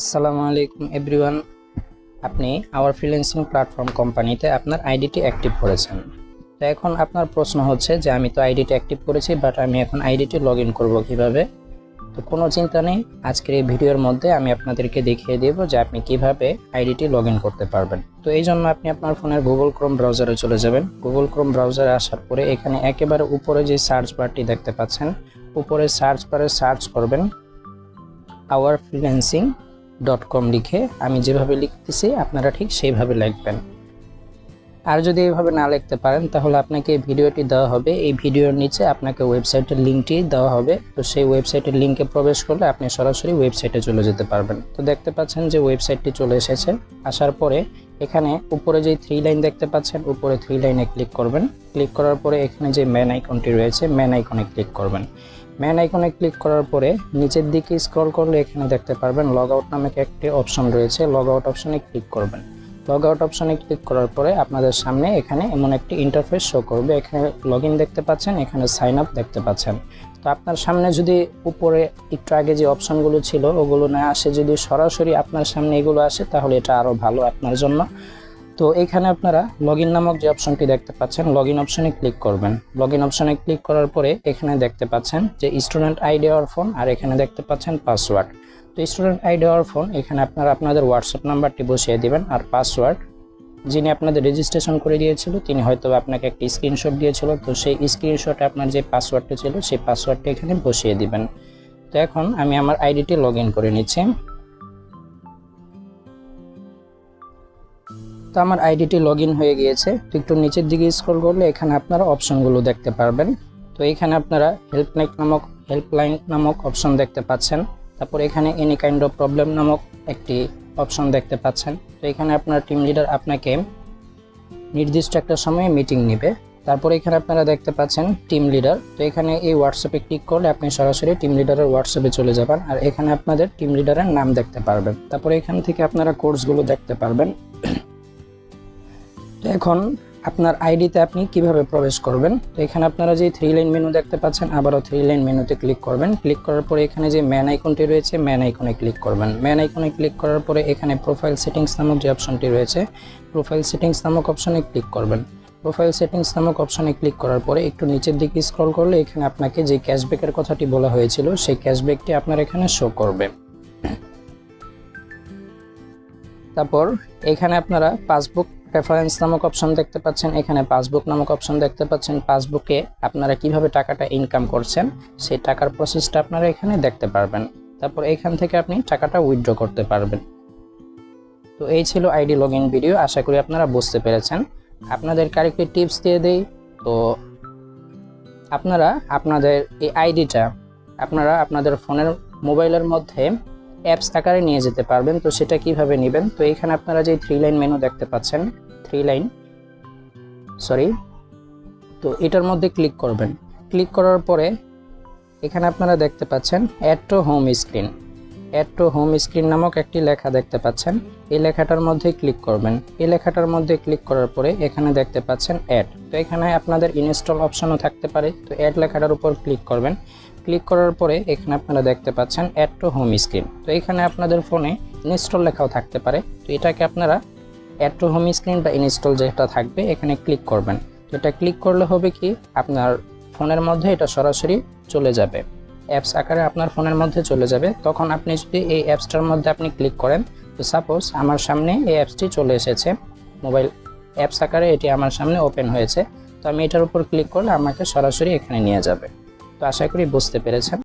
আসসালামু আলাইকুম এভরিওয়ান। আপনি আওয়ার ফ্রিল্যান্সিং প্ল্যাটফর্ম কোম্পানিতে আপনার আইডিটি অ্যাক্টিভ করেছেন। তো এখন আপনার প্রশ্ন হচ্ছে যে, আমি তো আইডিটি অ্যাক্টিভ করেছি বাট আমি এখন আইডিটি লগ ইন করব কীভাবে? তো কোনো চিন্তা নেই, আজকের এই ভিডিওর মধ্যে আমি আপনাদেরকে দেখিয়ে দেব যে আপনি কীভাবে আইডিটি লগ ইন করতে পারবেন। তো এই জন্য আপনি আপনার ফোনের গুগল ক্রোম ব্রাউজারে চলে যাবেন। গুগল ক্রোম ব্রাউজারে আসার পরে এখানে একেবারে উপরে যে সার্চ বারটি দেখতে পাচ্ছেন, উপরে সার্চ বারে সার্চ করবেন আওয়ার ফ্রিল্যান্সিং ডট কম লিখে আমি যেভাবে লিখতেছি, আপনারা ঠিক সেইভাবে লিখবেন। আর যদি এইভাবে না লিখতে পারেন, তাহলে আপনাকে ভিডিওটি দেওয়া হবে। এই ভিডিওর নিচে আপনাকে ওয়েবসাইটের লিঙ্কটি দেওয়া হবে। তো সেই ওয়েবসাইটের লিঙ্কে প্রবেশ করলে আপনি সরাসরি ওয়েবসাইটে চলে যেতে পারবেন। তো দেখতে পাচ্ছেন যে ওয়েবসাইটটি চলে এসেছে। আসার পরে এখানে উপরে যে থ্রি লাইন দেখতে পাচ্ছেন, উপরে থ্রি লাইনে ক্লিক করবেন। ক্লিক করার পরে এখানে যে ম্যান আইকনটি রয়েছে ম্যান আইকনে ক্লিক করবেন। ম্যান আইকনে ক্লিক করার পরে নিচের দিকে স্ক্রল করলে এখানে দেখতে পারবেন লগ আউট নামে একটি অপশন রয়েছে। লগ আউট অপশনে ক্লিক করবেন। লগ আউট অপশনে ক্লিক করার পরে আপনাদের সামনে এখানে এমন একটি ইন্টারফেস শো করবে। এখানে লগ দেখতে পাচ্ছেন, এখানে সাইন আপ দেখতে পাচ্ছেন। তো আপনার সামনে যদি উপরে একটু আগে যে অপশনগুলো ছিল, ওগুলো না আসে, যদি সরাসরি আপনার সামনে এগুলো আসে, তাহলে এটা আরও ভালো আপনার জন্য। তো এখানে আপনারা লগ নামক যে অপশনটি দেখতে পাচ্ছেন লগ অপশনে ক্লিক করবেন। লগ অপশনে ক্লিক করার পরে এখানে দেখতে পাচ্ছেন যে স্টুডেন্ট আইডি আর ফোন আর এখানে দেখতে পাচ্ছেন পাসওয়ার্ড তো স্টুডেন্ট আইডি আর ফোন এখানে আপনারা আপনাদের হোয়াটসঅ্যাপ নাম্বারটি বসিয়ে দিবেন আর পাসওয়ার্ড যিনি আপনাদের রেজিস্ট্রেশন করে দিয়েছিল, তিনি হয়তো আপনাকে একটি স্ক্রিনশট দিয়েছিল, তো সেই স্ক্রিনশটে আপনার যে পাসওয়ার্ডটা ছিল, সেই পাসওয়ার্ডটি এখানে বসিয়ে দিবেন। তো এখন আমি আমার আইডিটি লগ করে নিচ্ছি। তো আমার আইডিটি লগ হয়ে গিয়েছে। তো একটু নিচের দিকে স্ক্রল করলে এখানে আপনারা অপশনগুলো দেখতে পারবেন। তো এখানে আপনারা হেল্পলাইন নামক হেল্পলাইন নামক অপশন দেখতে পাচ্ছেন। তারপর এখানে এনি কাইন্ড অফ প্রবলেম নামক একটি অপশন দেখতে পাচ্ছেন। তো এখানে আপনার টিম লিডার আপনাকে নির্দিষ্ট একটা সময়ে মিটিং নেবে। তারপর এখানে আপনারা দেখতে পাচ্ছেন টিম লিডার তো এখানে এই হোয়াটসঅ্যাপে ক্লিক করলে আপনি সরাসরি টিম লিডারের হোয়াটসঅ্যাপে চলে যাবেন আর এখানে আপনাদের টিম লিডারের নাম দেখতে পারবেন। তারপর এখান থেকে আপনারা কোর্সগুলো দেখতে পারবেন। তো এখন আপনার আইডিতে আপনি কীভাবে প্রবেশ করবেন? তো এখানে আপনারা যে থ্রি লাইন মেনু দেখতে পাচ্ছেন, আবারও থ্রি লাইন মেনুতে ক্লিক করবেন। ক্লিক করার পরে এখানে যে ম্যান আইকনটি রয়েছে ম্যান আইকনে ক্লিক করবেন। ম্যান আইকনে ক্লিক করার পরে এখানে প্রোফাইল সেটিংস নামক যে অপশনটি রয়েছে প্রোফাইল সেটিংস নামক অপশনে ক্লিক করবেন। প্রোফাইল সেটিংস নামক অপশনে ক্লিক করার পরে একটু নিচের দিকে স্ক্রল করলে এখানে আপনাকে যে ক্যাশব্যাকের কথাটি বলা হয়েছিল, সেই ক্যাশব্যাকটি আপনার এখানে শো করবে। তারপর এখানে আপনারা পাসবুক রেফারেন্স নামক অপশন দেখতে পাচ্ছেন, এখানে পাসবুক নামক অপশন দেখতে পাচ্ছেন। পাসবুকে আপনারা কীভাবে টাকাটা ইনকাম করছেন, সেই টাকার প্রসেসটা আপনারা এখানে দেখতে পারবেন। তারপর এখান থেকে আপনি টাকাটা উইথড্র করতে পারবেন। তো এই ছিল আইডি লগ ভিডিও আশা করি আপনারা বুঝতে পেরেছেন। আপনাদের আরেকটি টিপস দিয়ে দেই। তো আপনারা আপনাদের এই আইডিটা, আপনারা আপনাদের ফোনের মোবাইলের মধ্যে অ্যাপস আকারে নিয়ে যেতে পারবেন। তো সেটা কীভাবে নেবেন? তো এখানে আপনারা যে থ্রি লাইন মেনু দেখতে পাচ্ছেন থ্রি লাইন সরি তো এটার মধ্যে ক্লিক করবেন। ক্লিক করার পরে এখানে আপনারা দেখতে পাচ্ছেন add to home screen add to home screen নামক একটি লেখা দেখতে পাচ্ছেন। এই লেখাটার মধ্যে ক্লিক করবেন। এই লেখাটার মধ্যে ক্লিক করার পরে এখানে দেখতে পাচ্ছেন অ্যাড তো এখানে আপনাদের ইনস্টল অপশনও থাকতে পারে। তো অ্যাড লেখাটার উপর ক্লিক করবেন। ক্লিক করার পরে এখানে আপনারা দেখতে পাচ্ছেন অ্যাড টু হোম স্ক্রিন তো এখানে আপনাদের ফোনে ইনস্টল লেখাও থাকতে পারে। তো এটাকে আপনারা অ্যাড টু হোম স্ক্রিন বা ইনস্টল যেটা থাকবে এখানে ক্লিক করবেন। তো এটা ক্লিক করলে হবে কি? আপনার ফোনের মধ্যে এটা সরাসরি চলে যাবে। অ্যাপস আকারে আপনার ফোনের মধ্যে চলে যাবে। তখন আপনি যদি এই অ্যাপসটার মধ্যে আপনি ক্লিক করেন, তো সাপোজ আমার সামনে এই অ্যাপসটি চলে এসেছে মোবাইল অ্যাপস আকারে এটি আমার সামনে ওপেন হয়েছে। তো আমি এটার উপর ক্লিক করলে আমাকে সরাসরি এখানে নিয়ে যাবে। তো আশা করি বুঝতে পেরেছেন।